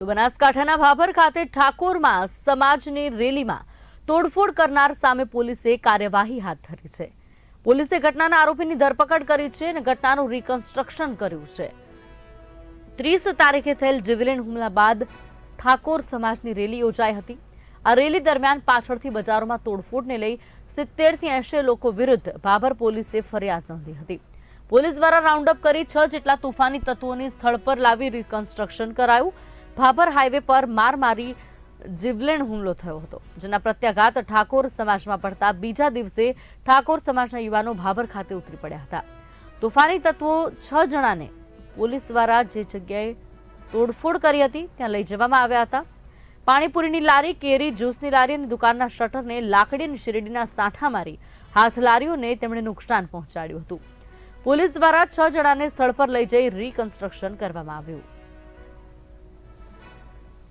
બનાસકાંઠાના ભાભર ખાતે ઠાકોરમાં સમાજની રેલીમાં તોડફોડ કરનાર સામે પોલીસે કાર્યવાહી હાથ ધરી છે. પોલીસે ઘટનાના આરોપીની ધરપકડ કરી છે અને ઘટનાનું રિકન્સ્ટ્રક્શન કર્યું છે. ત્રીસ તારીખે થયેલ જીવલેણ હુમલા બાદ ઠાકોર સમાજની રેલી યોજાઈ હતી. આ રેલી દરમિયાન પાછળથી બજારોમાં તોડફોડને લઈ સિત્તેરથી એંશી લોકો વિરુદ્ધ ભાભર પોલીસે ફરિયાદ નોંધી હતી. પોલીસ દ્વારા રાઉન્ડઅપ કરી છ જેટલા તોફાની તત્વોની સ્થળ પર લાવી રિકન્સ્ટ્રક્શન કરાયું. ભાભર હાઈવે પર માર મારી જીવલેણ હુમલો થયો હતો, જેના પ્રત્યાઘાત ઠાકોર સમાજમાં પડતા બીજા દિવસે ઠાકોર સમાજના યુવાનો ભાભર ખાતે ઉતરી પડ્યા હતા. તોફાની તત્વો છ જણાને પોલીસ દ્વારા જે જગ્યાએ તોડફોડ કરી હતી, ત્યાં લઈ જવામાં આવ્યા હતા. પાણીપુરીની લારી, કેરી, જ્યુસની લારી અને દુકાનના શટરને લાકડી અને શેરડીના સાંઠા મારી હાથ લારીઓને તેમણે નુકસાન પહોંચાડ્યું હતું. પોલીસ દ્વારા છ જણાને સ્થળ પર લઈ જઈ રિકન્સ્ટ્રક્શન કરવામાં આવ્યું.